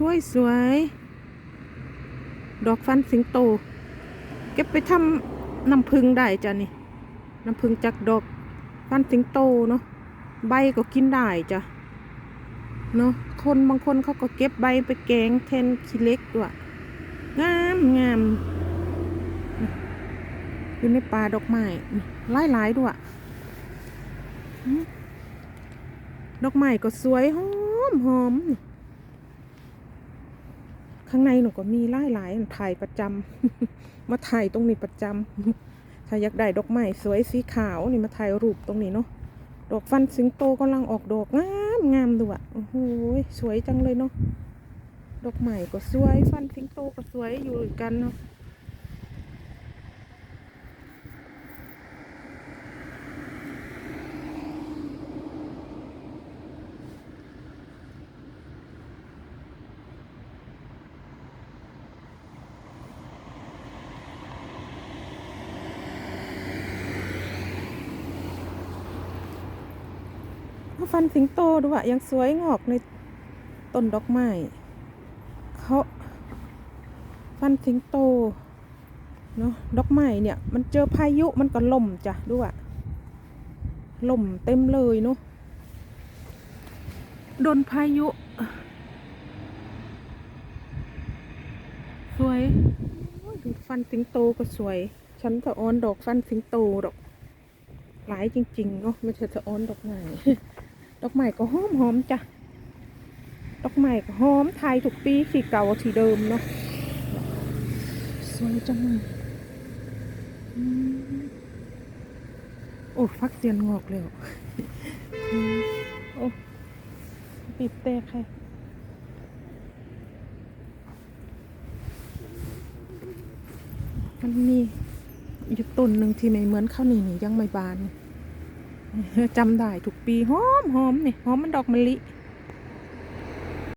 สวยสวย ดอกฟันสิงโต เก็บไปทำน้ำพึ่งได้จ้ะนี่ น้ำพึ่งจากดอกฟันสิงโตเนาะ ใบก็กินได้จ้ะ เนาะ คนบางคนเขาก็เก็บใบไปแกงแทนขี้เล็กด้วยงามงามอยู่ในป่าดอกไม้หลายหลายๆด้วยดอกไม้ก็สวยหอมหอม ข้างในหนูก็มีหลายหลายถ่ายประจำมาถ่ายตรงนี้ประจำถ้าอยากได้ดอกไม้สวยสีขาวนี่มาถ่ายรูปตรงนี้เนาะ ดอกฟันสิงโตกำลังออกดอกงามงามด้วยโอ้โหสวยจังเลยเนาะ ดอกไม้ก็สวย ฟันสิงโตก็สวยอยู่ด้วยกันเนาะ ฟันสิงโตด้วยยังสวยงอกในต้นดอกไม้เขาฟันสิงโตเนาะดอกไม้เนี่ย มันเจอพายุมันก็ล่มจ้ะด้วยล่มเต็มเลยเนาะโดนพายุ สวยดูฟันสิงโตก็สวย ฉันจะออนดอกฟันสิงโตดอกหลายจริง ๆ เนาะไม่ใช่จะออนดอกไม้ ดอกไม้ก็หอมหอมจ้ะ ดอกไม้ก็หอมไทยทุกปีสีเก่าสีเดิมเนาะ สวยจังเลยโอ้ฟักเตียนงอกแล้วอืมโอ้ปีบแตกใครมันมีอยู่ต้นหนึ่งที่ไม่เหมือนข้าวนี่นี่ยังไม่บาน จำได้ทุกปีหอมหอมนี่หอมมันดอกมะลิ